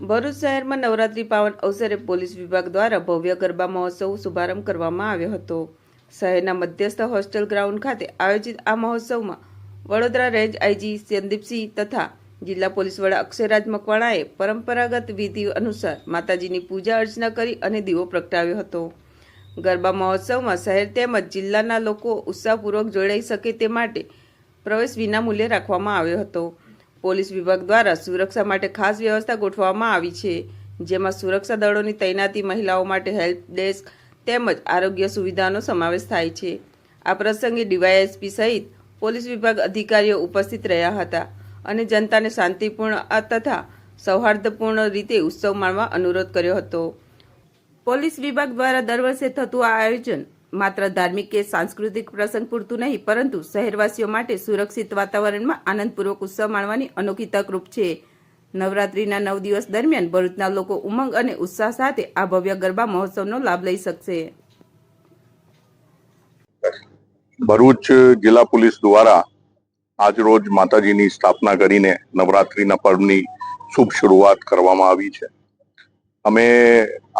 ભરૂચ શહેરમાં નવરાત્રી પાવન અવસરે પોલીસ વિભાગ દ્વારા ભવ્ય ગરબા મહોત્સવ શુભારંભ કરવામાં આવ્યો હતો. શહેરના મધ્યસ્થ હોસ્ટેલ ગ્રાઉન્ડ ખાતે આયોજિત આ મહોત્સવમાં વડોદરા રેન્જ આઈજી સંદીપસિંહ તથા જિલ્લા પોલીસ વડા અક્ષયરાજ મકવાણાએ પરંપરાગત વિધિ અનુસાર માતાજીની પૂજા અર્ચના કરી અને દીવો પ્રગટાવ્યો હતો. ગરબા મહોત્સવમાં શહેર તેમજ જિલ્લાના લોકો ઉત્સાહપૂર્વક જોડાઈ શકે તે માટે પ્રવેશ વિનામૂલ્યે રાખવામાં આવ્યો હતો. પોલીસ વિભાગ દ્વારા સુરક્ષા માટે ખાસ વ્યવસ્થા ગોઠવવામાં આવી છે, જેમાં સુરક્ષા દળોની તૈનાતી મહિલાઓ માટે હેલ્પ ડેસ્ક તેમજ આરોગ્ય સુવિધાનો સમાવેશ થાય છે. આ પ્રસંગે ડીવાયએસપી સહિત પોલીસ વિભાગ અધિકારીઓ ઉપસ્થિત રહ્યા હતા અને જનતાને શાંતિપૂર્ણ તથા સૌહાર્દપૂર્ણ રીતે ઉત્સવ માણવા અનુરોધ કર્યો હતો. પોલીસ વિભાગ દ્વારા દર વર્ષે થતું આ આયોજન માત્ર ધાર્મિક કે સાંસ્કૃતિક પ્રસંગ પૂરતું નહીં, પરંતુ શહેરવાસીઓ માટે સુરક્ષિત વાતાવરણમાં આનંદપૂર્વક ઉત્સવ માણવાની અનોખી તકરૂપ છે. નવરાત્રીના નવ દિવસ દરમિયાન ભરૂચના લોકો ઉમંગ અને ઉત્સાહ સાથે આ ભવ્ય ગરબા મહોત્સવનો લાભ લઈ શકશે. ભરૂચ જિલ્લા પોલીસ દ્વારા આજરોજ માતાજીની સ્થાપના કરીને નવરાત્રિના પર્વની શુભ શરૂઆત કરવામાં આવી છે. અમે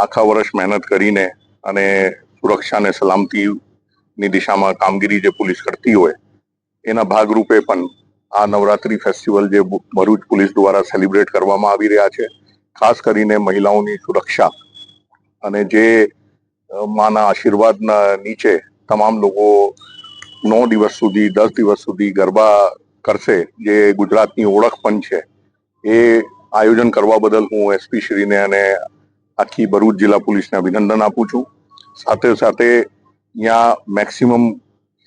આખા વર્ષ મહેનત કરીને અને સુરક્ષા અને સલામતીની દિશામાં કામગીરી જે પોલીસ કરતી હોય, એના ભાગરૂપે પણ આ નવરાત્રી ફેસ્ટિવલ જે ભરૂચ પોલીસ દ્વારા સેલિબ્રેટ કરવામાં આવી રહ્યા છે. ખાસ કરીને મહિલાઓની સુરક્ષા અને જે માના આશીર્વાદના નીચે તમામ લોકો નવ દિવસ સુધી, દસ દિવસ સુધી ગરબા કરશે, જે ગુજરાતની ઓળખ પણ છે, એ આયોજન કરવા બદલ હું એસપી શ્રીને અને આખી ભરૂચ જિલ્લા પોલીસને અભિનંદન આપું છું. સાથે સાથે ત્યાં મેક્સિમમ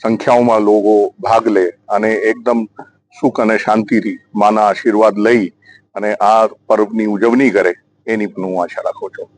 સંખ્યાઓમાં લોકો ભાગ લે અને એકદમ સુખ અને શાંતિથી માના આશીર્વાદ લઈ અને આ પર્વની ઉજવણી કરે, એની પણ હું આશા રાખું છું.